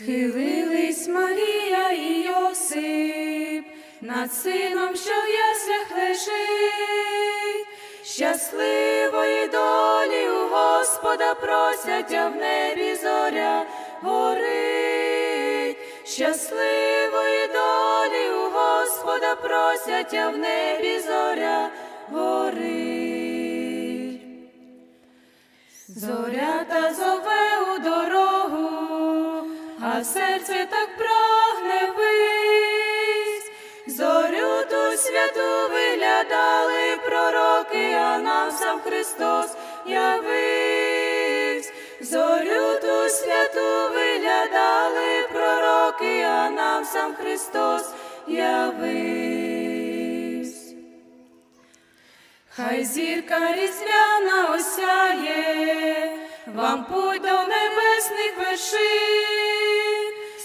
Схилились Марія і Йосип над сином, що в яслях лежить, щасливої долі у Господа просять, а в небі зоря горить, щасливої долі у Господа просять, а в небі зоря горить. Зоря та дорогу, а серце так прагне вись. Зорю ту святу виглядали пророки, а нам сам Христос явився. Зорю ту святу виглядали пророки, а нам сам Христос явився. Хай зірка різдвяна осяє, вам путь до небесних вершин.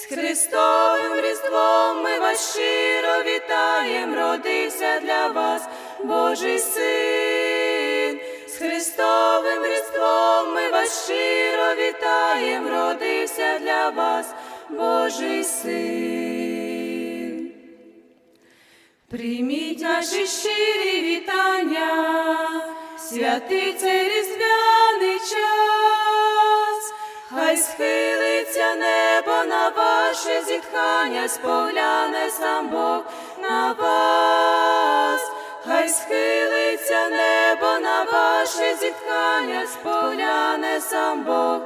З Христовим Різдвом ми вас щиро вітаєм, родився для вас Божий син. З Христовим Різдвом ми вас щиро вітаєм, родився для вас Божий син. Прийміть наші щирі вітання, святий цей різдвяний схилиться небо на ваше зітхання, спогляне сам Бог на вас, хай схилиться небо на ваше зітхання, спогляне сам Бог.